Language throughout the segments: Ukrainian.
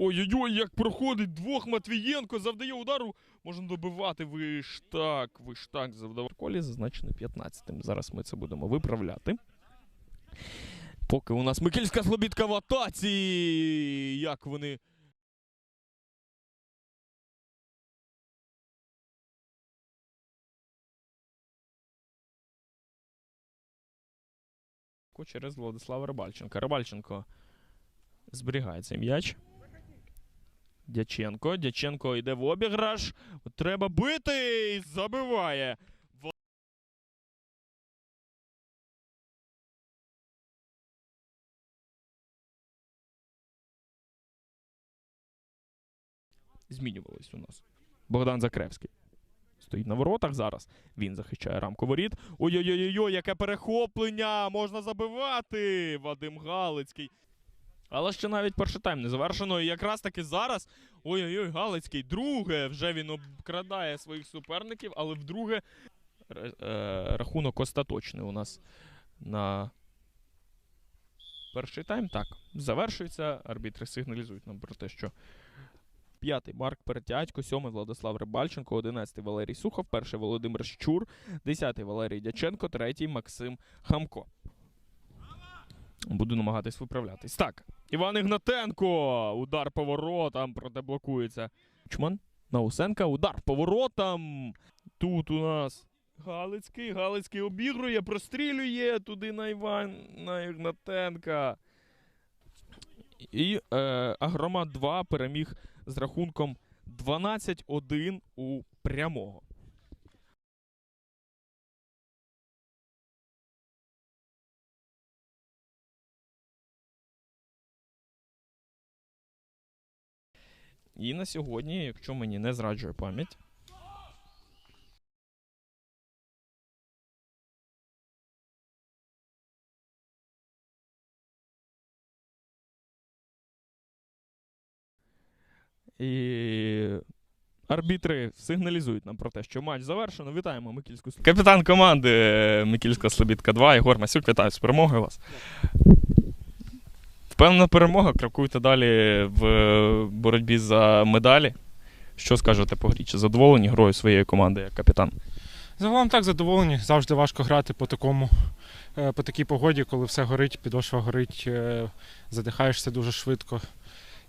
Ой-ой-ой, як проходить двох Матвієнко, завдає удару. Можна добивати. Ви ж так, ви ж так завдавав. Колі зазначений 15-тим. Зараз ми це будемо виправляти. Поки у нас Микільська слобідка в атаці. Як вони. Через Владислава Рибальченка. Рибальченко зберігає цей м'яч. Дяченко. Дяченко йде в обіграш. Треба бити і забиває. Ва- Змінювались у нас. Богдан Закревський. Стоїть на воротах зараз. Він захищає рамку воріт. Ой-ой-ой, яке перехоплення! Можна забивати! Вадим Галицький. Але ще навіть перший тайм не завершено. І якраз таки зараз. Ой-ой-ой, Галицький. Друге. Вже він обкрадає своїх суперників, але вдруге е, рахунок остаточний у нас на перший тайм. Так, завершується. Арбітри сигналізують нам про те, що п'ятий Марк Перетятько, сьомий Владислав Рибальченко, одинадцятий Валерій Сухов, перший Володимир Щур, десятий Валерій Дяченко, третій Максим Хамко. Буду намагатись виправлятись. Так, Іван Ігнатенко. Удар по воротам, проте блокується. Чман, Наусенка, удар по воротам. Тут у нас Галицький. Галицький обігрує, прострілює туди на Іван, на Ігнатенка. І е, Агромат 2 переміг з рахунком 12-1 у прямого. І на сьогодні, якщо мені не зраджує пам'ять, І арбітри сигналізують нам про те, що матч завершено. Вітаємо Микільську. Капітан команди е, Микільська Слобідка 2, Єгор Масюк, вітаю з перемогою вас. Впевнена перемога. Крокуєте далі в боротьбі за медалі. Що скажете по грі? Чи задоволені грою своєї команди як капітан? Загалом так задоволені. Завжди важко грати по такому, е, по такій погоді, коли все горить, підошва горить, е, задихаєшся дуже швидко.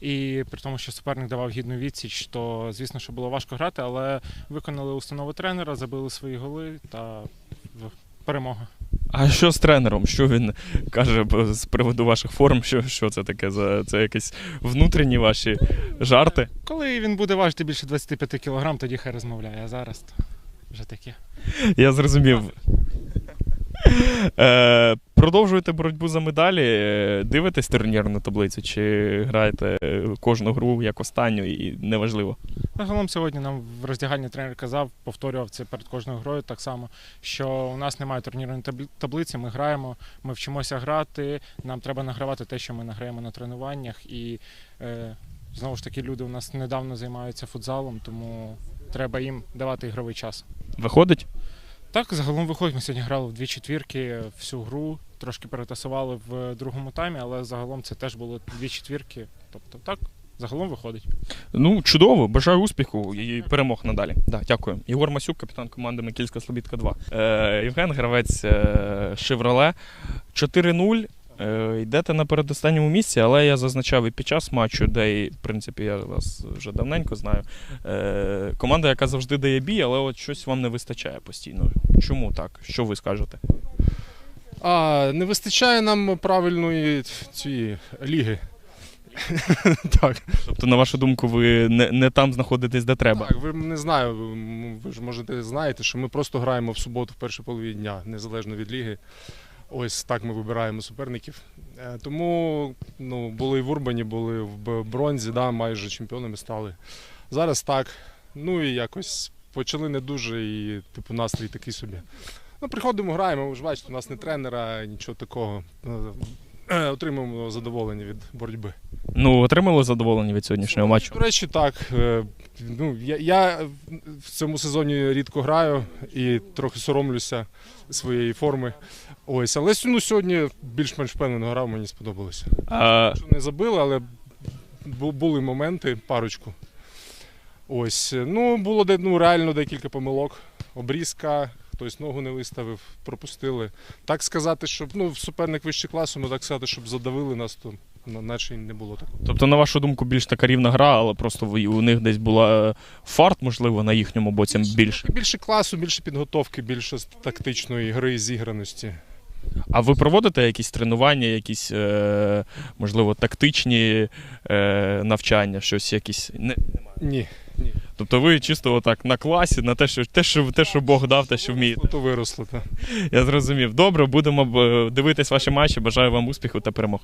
І при тому, що суперник давав гідну відсіч, то звісно, що було важко грати, але виконали установу тренера, забили свої голи та перемога. А що з тренером? Що він каже з приводу ваших форм? Що, що це таке? За це якісь внутрішні ваші жарти? Коли він буде важити більше 25 кг, тоді хай розмовляє. А зараз то вже таке. Я зрозумів. Продовжуєте боротьбу за медалі. Е, Дивитесь турнірну таблицю, чи граєте е, кожну гру як останню і неважливо. Загалом сьогодні нам в роздягальні тренер казав, повторював це перед кожною грою так само, що у нас немає турнірної табл- таблиці, ми граємо, ми вчимося грати, нам треба награвати те, що ми награємо на тренуваннях. І е, знову ж таки, люди у нас недавно займаються футзалом, тому треба їм давати ігровий час. Виходить? Так, загалом виходить. Ми сьогодні грали в дві четвірки всю гру, трошки перетасували в другому таймі, але загалом це теж було дві четвірки. Тобто так, загалом виходить. Ну, чудово, бажаю успіху і перемог надалі. Да, дякую. Єгор Масюк, капітан команди Микільська Слобідка 2. Е, Євген Гравець е, Шевроле. 4-0. Е, йдете на передостанньому місці, але я зазначав і під час матчу, де, і, в принципі, я вас вже давненько знаю. Е, команда, яка завжди дає бій, але от щось вам не вистачає постійно. Чому так? Що ви скажете? А не вистачає нам правильної цієї ліги. Так. Тобто, на вашу думку, ви не, не там знаходитесь, де треба. Так, ви не знаю, ви ж можете знаєте, що ми просто граємо в суботу в першій половині дня, незалежно від ліги. Ось так ми вибираємо суперників. Е, Тому ну, були і в Урбані, були в бронзі, да, майже чемпіонами стали. Зараз так. Ну і якось почали не дуже, і типу настрій такий собі. Ну, приходимо, граємо, ви ж бачите, у нас не тренера, нічого такого. Е, Отримуємо задоволення від боротьби. Ну, отримали задоволення від сьогоднішнього матчу. До речі, так. Е, Ну, я, я в цьому сезоні рідко граю і трохи соромлюся своєї форми. Ось, але ну, сьогодні більш-менш впевнено грав, мені сподобалося. А, не забили, але були моменти, парочку. Ось. Ну, було ну, реально декілька помилок. Обрізка, хтось ногу не виставив, пропустили. Так сказати, щоб ну, суперник вищий класу, ну так сказати, щоб задавили нас, то наче не було такого. тобто, на вашу думку, більш така рівна гра, але просто у них десь була е, фарт, можливо, на їхньому боці більше. Більше класу, більше підготовки, більше тактичної гри, зіграності. А ви проводите якісь тренування, якісь, е, можливо, тактичні е, навчання, щось якісь. Не, Ні. тобто ви чисто отак на класі, на те, що те, що, те, що Бог дав, те, що вмієте. То виросло. так. Я зрозумів. Добре, будемо е, дивитись ваші матчі. Бажаю вам успіху та перемог.